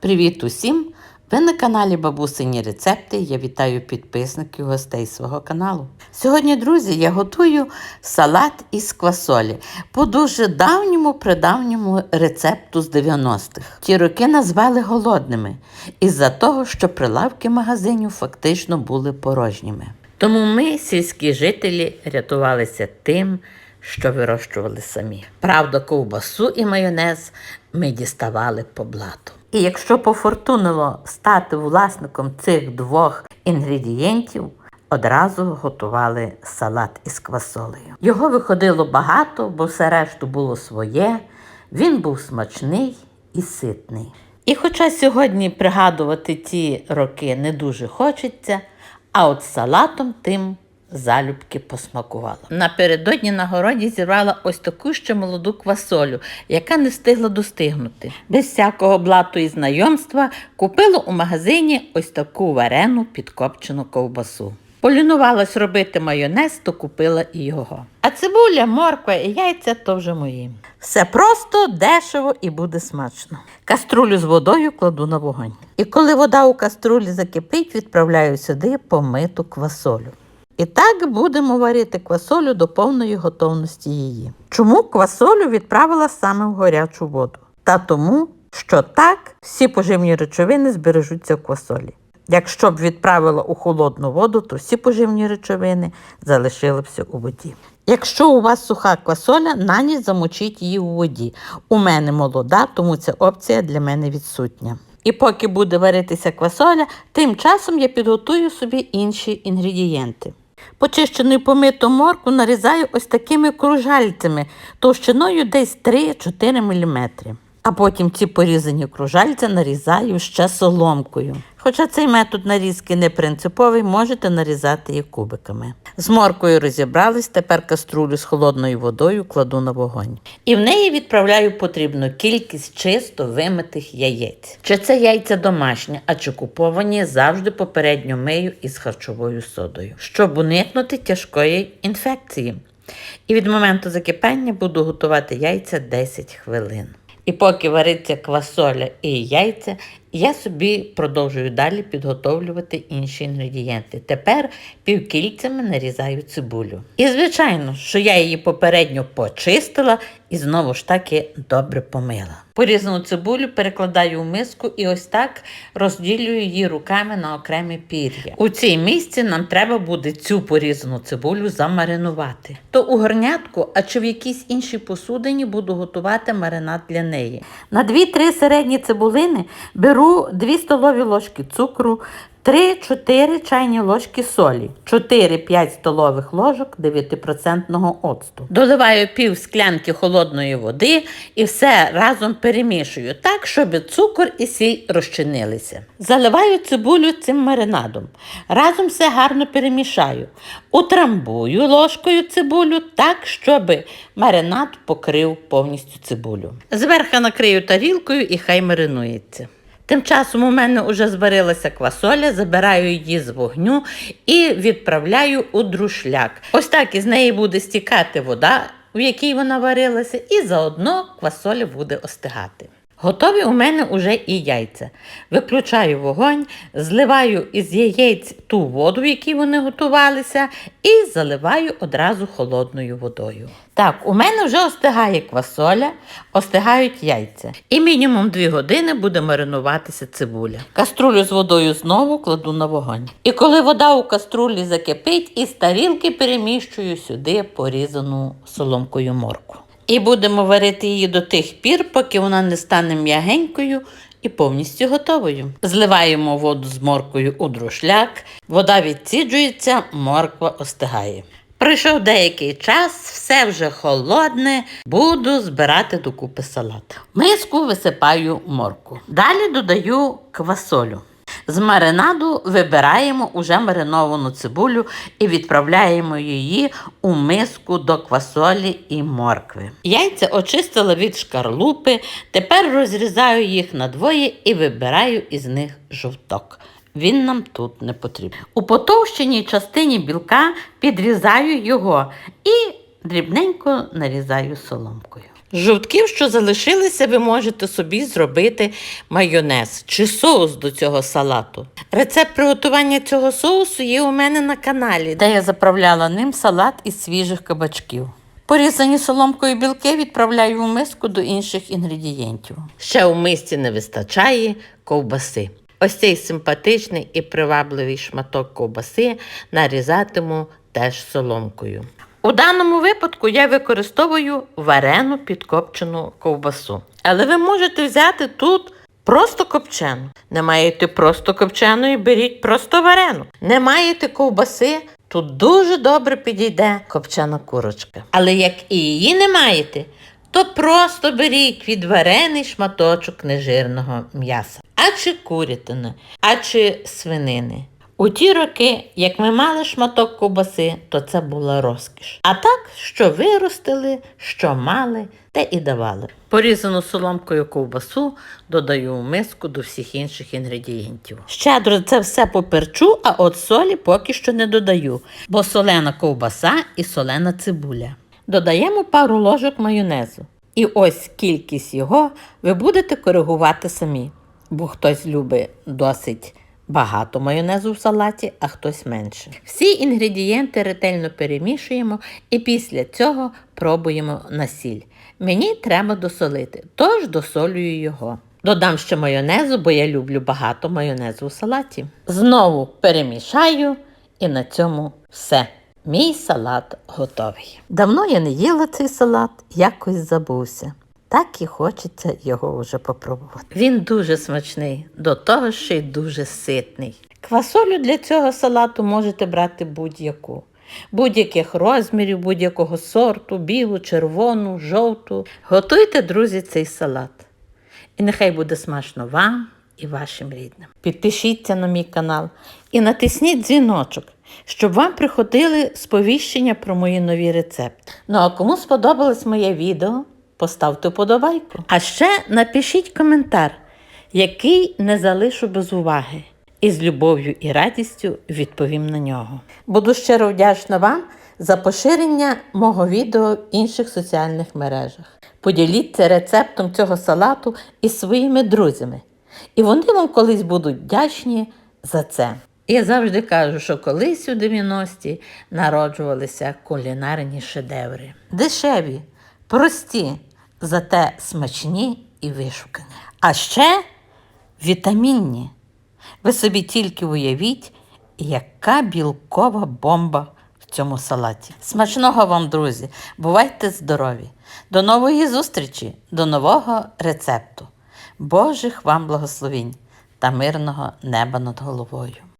Привіт усім! Ви на каналі Бабусині Рецепти. Я вітаю підписників гостей свого каналу. Сьогодні, друзі, я готую салат із квасолі по дуже давньому придавньому рецепту з 90-х. Ті роки назвали голодними із-за того, що прилавки магазинів фактично були порожніми. Тому ми, сільські жителі, рятувалися тим, що вирощували самі. Правда, ковбасу і майонез ми діставали по блату. І якщо пофортунило стати власником цих двох інгредієнтів, одразу готували салат із квасолею. Його виходило багато, бо все решту було своє. Він був смачний і ситний. І хоча сьогодні пригадувати ті роки не дуже хочеться, а от салатом тим залюбки посмакувала. Напередодні на городі зірвала ось таку ще молоду квасолю, яка не встигла достигнути. Без всякого блату і знайомства купила у магазині ось таку варену підкопчену ковбасу. Полінувалась робити майонез, то купила і його. А цибуля, морква і яйця то вже мої. Все просто, дешево і буде смачно. Каструлю з водою кладу на вогонь. І коли вода у каструлі закипить, відправляю сюди помиту квасолю. І так будемо варити квасолю до повної готовності її. Чому квасолю відправила саме в гарячу воду? Та тому, що так всі поживні речовини збережуться в квасолі. Якщо б відправила у холодну воду, то всі поживні речовини залишилися у воді. Якщо у вас суха квасоля, на ніч замочіть її у воді. У мене молода, тому ця опція для мене відсутня. І поки буде варитися квасоля, тим часом я підготую собі інші інгредієнти. Почищену і помиту морку нарізаю ось такими кружальцями товщиною десь 3-4 мм. А потім ці порізані кружальця нарізаю ще соломкою. Хоча цей метод нарізки не принциповий, можете нарізати і кубиками. З моркою розібрались, тепер каструлю з холодною водою кладу на вогонь. І в неї відправляю потрібну кількість чисто вимитих яєць. Чи це яйця домашні, а чи куповані завжди попередньо мию із харчовою содою, щоб уникнути тяжкої інфекції. І від моменту закипання буду готувати яйця 10 хвилин. І поки вариться квасоля і яйця, я собі продовжую далі підготовлювати інші інгредієнти. Тепер півкільцями нарізаю цибулю. І, звичайно, що я її попередньо почистила і знову ж таки добре помила. Порізану цибулю перекладаю в миску і ось так розділюю її руками на окремі пір'я. У цій місці нам треба буде цю порізану цибулю замаринувати. То у горнятку, а чи в якійсь іншій посудині буду готувати маринад для неї. На 2-3 середні цибулини беру 2 столові ложки цукру, 3-4 чайні ложки солі, 4-5 столових ложок 9% оцту. Доливаю пів склянки холодної води і все разом перемішую так, щоб цукор і сіль розчинилися. Заливаю цибулю цим маринадом. Разом все гарно перемішаю. Утрамбую ложкою цибулю так, щоб маринад покрив повністю цибулю. Зверху накрию тарілкою і хай маринується. Тим часом у мене вже зварилася квасоля, забираю її з вогню і відправляю у друшляк. Ось так із неї буде стікати вода, в якій вона варилася, і заодно квасоля буде остигати. Готові у мене уже і яйця. Виключаю вогонь, зливаю із яєць ту воду, в якій вони готувалися, і заливаю одразу холодною водою. Так, у мене вже остигає квасоля, остигають яйця. І мінімум 2 години буде маринуватися цибуля. Каструлю з водою знову кладу на вогонь. І коли вода у каструлі закипить, із тарілки переміщую сюди порізану соломкою морку. І будемо варити її до тих пір, поки вона не стане м'ягенькою і повністю готовою. Зливаємо воду з моркою у друшляк, вода відсіджується, морква остигає. Пройшов деякий час, все вже холодне, буду збирати докупи салат. В миску висипаю морку. Далі додаю квасолю. З маринаду вибираємо уже мариновану цибулю і відправляємо її у миску до квасолі і моркви. Яйця очистила від шкарлупи, тепер розрізаю їх на двоє і вибираю із них жовток. Він нам тут не потрібен. У потовщеній частині білка підрізаю його і дрібненько нарізаю соломкою. Жовтків, що залишилися, ви можете собі зробити майонез чи соус до цього салату. Рецепт приготування цього соусу є у мене на каналі, де я заправляла ним салат із свіжих кабачків. Порізані соломкою білки відправляю у миску до інших інгредієнтів. Ще у мисці не вистачає ковбаси. Ось цей симпатичний і привабливий шматок ковбаси нарізатиму теж соломкою. У даному випадку я використовую варену підкопчену ковбасу. Але ви можете взяти тут просто копчену. Не маєте просто копченої, беріть просто варену. Не маєте ковбаси, тут дуже добре підійде копчена курочка. Але як і її не маєте, то просто беріть відварений шматочок нежирного м'яса, а чи курятини, а чи свинини. У ті роки, як ми мали шматок ковбаси, то це була розкіш. А так, що виростили, що мали, те і давали. Порізану соломкою ковбасу додаю в миску до всіх інших інгредієнтів. Щедро це все поперчу, а от солі поки що не додаю, бо солена ковбаса і солена цибуля. Додаємо пару ложок майонезу. І ось кількість його ви будете коригувати самі, бо хтось любить досить багато майонезу в салаті, а хтось менше. Всі інгредієнти ретельно перемішуємо і після цього пробуємо на сіль. Мені треба досолити, тож досолюю його. Додам ще майонезу, бо я люблю багато майонезу у салаті. Знову перемішаю і на цьому все. Мій салат готовий. Давно я не їла цей салат, якось забувся. Так і хочеться його вже попробувати. Він дуже смачний, до того ще й дуже ситний. Квасолю для цього салату можете брати будь-яку. Будь-яких розмірів, будь-якого сорту, білу, червону, жовту. Готуйте, друзі, цей салат. І нехай буде смачно вам і вашим рідним. Підпишіться на мій канал і натисніть дзвіночок, щоб вам приходили сповіщення про мої нові рецепти. Ну а кому сподобалось моє відео, поставте вподобайку. А ще напишіть коментар, який не залишу без уваги. І з любов'ю і радістю відповім на нього. Буду щиро вдячна вам за поширення мого відео в інших соціальних мережах. Поділіться рецептом цього салату із своїми друзями. І вони вам колись будуть вдячні за це. Я завжди кажу, що колись у 90-ті народжувалися кулінарні шедеври. Дешеві, прості, зате смачні і вишукані. А ще вітамінні. Ви собі тільки уявіть, яка білкова бомба в цьому салаті. Смачного вам, друзі! Бувайте здорові! До нової зустрічі, до нового рецепту. Божих вам благословінь та мирного неба над головою.